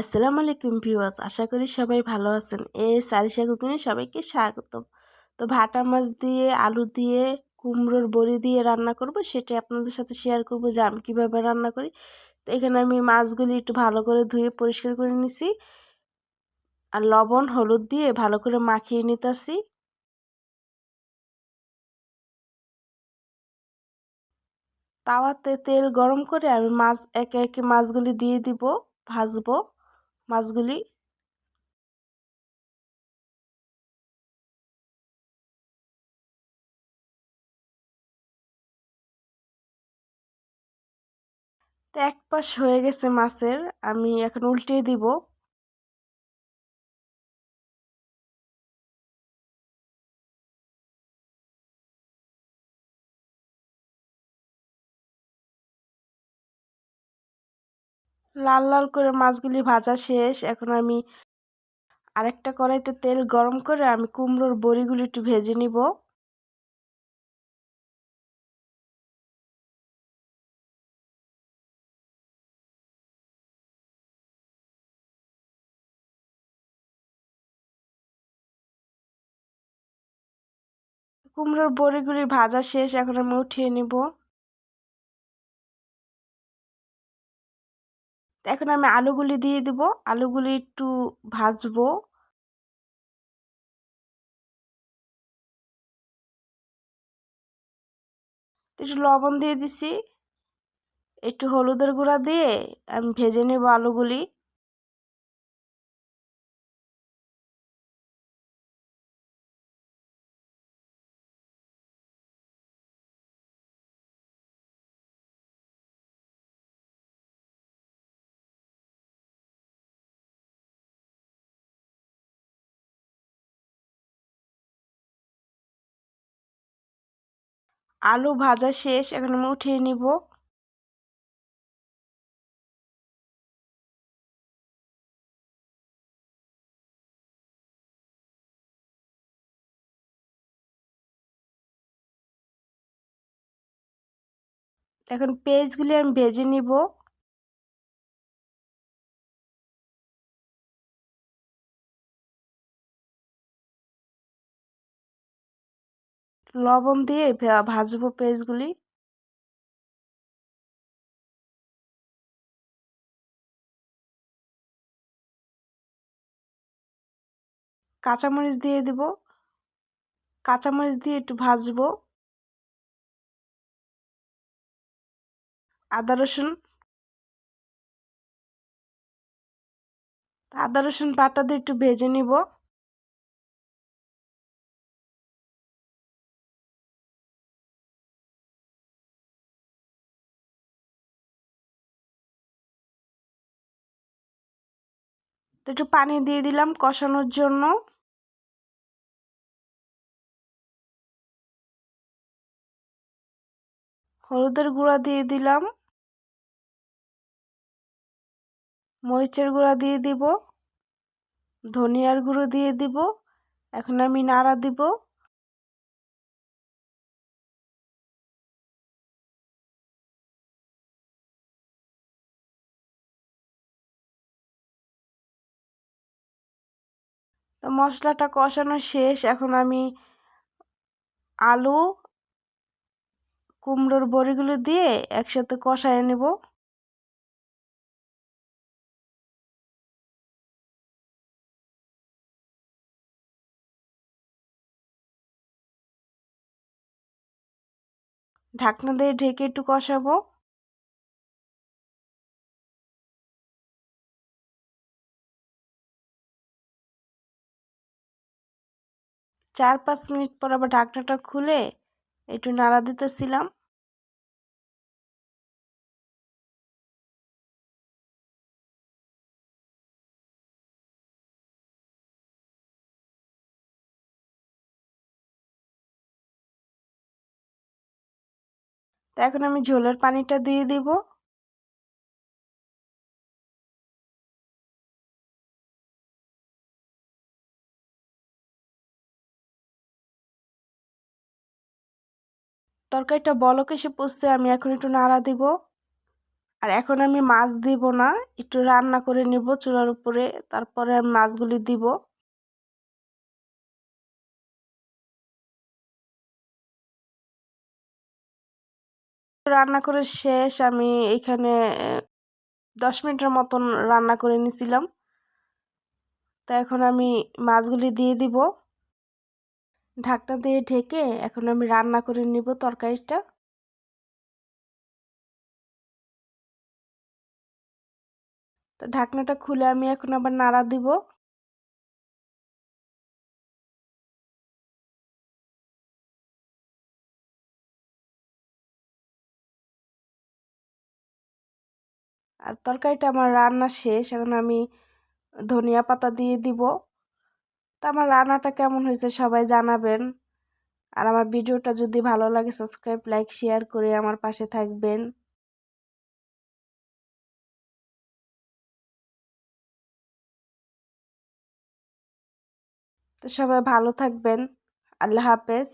আসসালামু আলাইকুম ভিউয়ার্স, আশা করি সবাই ভালো আছেন। এই সারিসা কুকিংয়ে সবাইকে স্বাগতম। তো ভাটা মাছ দিয়ে, আলু দিয়ে, কুমড়োর বড়ি দিয়ে রান্না করব সেটা আপনাদের সাথে শেয়ার করব যে আমি কীভাবে রান্না করি। তো এখানে আমি মাছগুলি একটু ভালো করে ধুয়ে পরিষ্কার করে নিছি আর লবণ, হলুদ দিয়ে ভালো করে মাখিয়ে নিতেছি। তাওয়াতে তেল গরম করে আমি মাছ, একে একে মাছগুলি দিয়ে দিব, ভাজবো। মাছগুলি তো এক পাশ হয়ে গেছে মাছের আমি এখন উল্টিয়ে দিব। লাল লাল করে মাছগুলি ভাজা শেষ। এখন আমি আরেকটা কড়াইতে তেল গরম করে আমি কুমড়োর বড়িগুলি একটু ভেজে নিব। কুমড়োর বড়িগুলি ভাজা শেষ। এখন আমি উঠিয়ে নিব। এখন আমি আলুগুলি দিয়ে দিব। আলুগুলি একটু ভাজবো। একটু লবণ দিয়ে দিছি। একটু হলুদের গুঁড়া দিয়ে আমি ভেজে নেব আলুগুলি। আলু ভাজা শেষ এখন আমি উঠিয়ে নিব। এখন পেঁয়াজগুলি আমি ভেজে নিব। লবণ দিয়ে ভাজবো পেঁয়াজগুলি কাঁচামরিচ দিয়ে দিব। কাঁচামরিচ দিয়ে একটু ভাজবো। আদা, রসুন। আদা, রসুন বাটা দিয়ে একটু ভেজে নিব। তো একটু পানি দিয়ে দিলাম কষানোর জন্য। হলুদের গুঁড়া দিয়ে দিলাম। মরিচের গুঁড়া দিয়ে দিব। ধনিয়ার গুঁড়ো দিয়ে দিব। এখন আমি নাড়া দিব। তো মশলাটা কষানো শেষ। এখন আমি আলু, কুমড়োর বড়িগুলো দিয়ে একসাথে কষায় নেব। ঢাকনা দিয়ে ঢেকে একটু কষাবো। চার পাঁচ মিনিট পর আবার ঢাকনাটা খুলে একটু নাড়া দিতেছিলাম। তো এখন আমি ঝোলের পানিটা দিয়ে দিব। তরকারিটা বলক এসে পড়ছে আমি এখন একটু নাড়া দিব। আর এখন আমি মাছ দিব না, একটু রান্না করে নেব চুলার উপরে, তারপরে আমি মাছগুলি দিব। রান্না করে শেষ, আমি এখানে দশ মিনিটের মতন রান্না করে নিছিলাম। তো এখন আমি মাছগুলি দিয়ে দিব। ঢাকনা দিয়ে ঢেকে এখন আমি রান্না করে নিব তরকারিটা। তো ঢাকনাটা খুলে আমি এখন আবার নাড়া দিব। আর তরকারিটা আমার রান্না শেষ, এখন আমি ধনিয়া পাতা দিয়ে দিব। তো আমার রান্নাটা কেমন হয়েছে সবাই জানাবেন। আর আমার ভিডিওটা যদি ভালো লাগে সাবস্ক্রাইব লাইক শেয়ার করে আমার পাশে থাকবেন। তো সবাই ভালো থাকবেন। আল্লাহ হাফেজ।